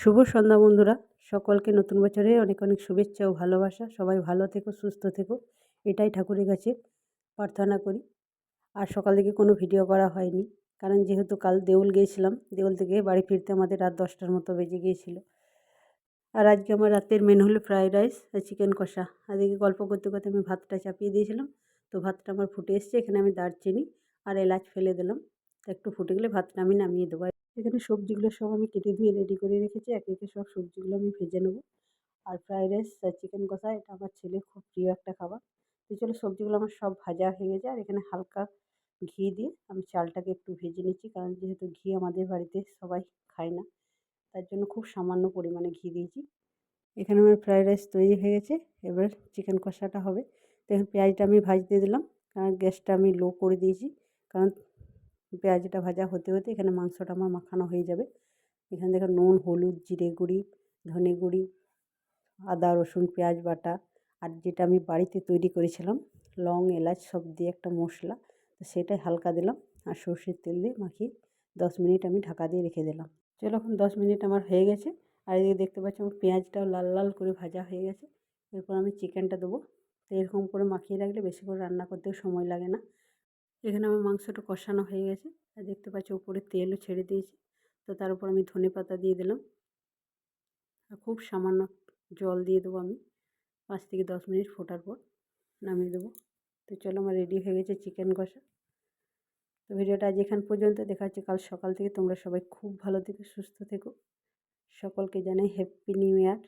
শুভ সন্ধ্যা বন্ধুরা। সকলকে নতুন বছরে অনেক অনেক শুভেচ্ছা ও ভালোবাসা। সবাই ভালো থেকো, সুস্থ থেকো। এটাই ঠাকুরের কাছে প্রার্থনা করি। আর সকাল থেকে কোনো ভিডিও করা হয়নি। কারণ যেহেতু কাল দেউল গিয়েছিলাম, দেউল থেকে বাড়ি ফিরতে আমাদের রাত দশটার মতো বেজে গিয়েছিল। আর আজকে আমার রাতের মেন হলো ফ্রায়েড রাইস আর চিকেন কষা। আজকে গল্প করতে করতে আমি ভাতটা চাপিয়ে দিয়েছিলাম। তো ভাতটা আমার ফুটে এসছে, এখানে আমি দারচিনি আর এলাচ ফেলে দিলাম। একটু ফুটে গেলে ভাতটা আমি নামিয়ে দেবো। এখানে সবজিগুলো সব আমি কেটে ধুয়ে রেডি করে রেখেছি। একে একে সব সবজিগুলো আমি ভেজে নেব। আর ফ্রাইড রাইস আর চিকেন কষা, এটা আমার ছেলের খুব প্রিয় একটা খাবার। তো চলো, সবজিগুলো আমার সব ভাজা হয়ে গেছে। আর এখানে হালকা ঘি দিয়ে আমি চালটাকে একটু ভেজে নিচ্ছি। কারণ যেহেতু ঘি আমাদের বাড়িতে সবাই খায় না, তার জন্য খুব সামান্য পরিমাণে ঘি দিয়েছি। এখানে আমার ফ্রাইড রাইস তৈরি হয়ে গেছে। এবার চিকেন কষাটা হবে। তো এখন পেঁয়াজটা আমি ভাজতে দিলাম। কারণ গ্যাসটা আমি লো করে দিয়েছি। কারণ পেঁয়াজটা ভাজা হতে হতে এখানে মাংসটা আমার মাখানো হয়ে যাবে। এখানে দেখো নুন, হলুদ, জিরে গুঁড়ি, ধনে গুঁড়ি, আদা, রসুন, পেঁয়াজ বাটা আর যেটা আমি বাড়িতে তৈরি করেছিলাম, লং, এলাচ সব দিয়ে একটা মশলা, তো সেটাই হালকা দিলাম আর সর্ষের তেল দিয়ে মাখিয়ে দশ মিনিট আমি ঢাকা দিয়ে রেখে দিলাম। চলো এখন দশ মিনিট আমার হয়ে গেছে আর এদিকে দেখতে পাচ্ছি আমার পেঁয়াজটাও লাল লাল করে ভাজা হয়ে গেছে। এরপর আমি চিকেনটা দেবো। তো এরকম করে মাখিয়ে রাখলে বেশি করে রান্না করতেও সময় লাগে না। এখানে আমার মাংসটা কষানো হয়ে গেছে। আর দেখতে পাচ্ছি উপরে তেলও ছেড়ে দিয়েছি। তো তার উপর আমি ধনে পাতা দিয়ে দিলাম। আর খুব সামান্য জল দিয়ে দেবো আমি। পাঁচ থেকে দশ মিনিট ফোটার পর নামিয়ে দেবো। তো চলো আমার রেডি হয়ে গেছে চিকেন কষা। তো ভিডিওটা আজ এখান পর্যন্ত। দেখা হচ্ছে কাল সকাল থেকে। তোমরা সবাই খুব ভালো থেকো, সুস্থ থেকো। সকলকে জানাই হ্যাপি নিউ ইয়ার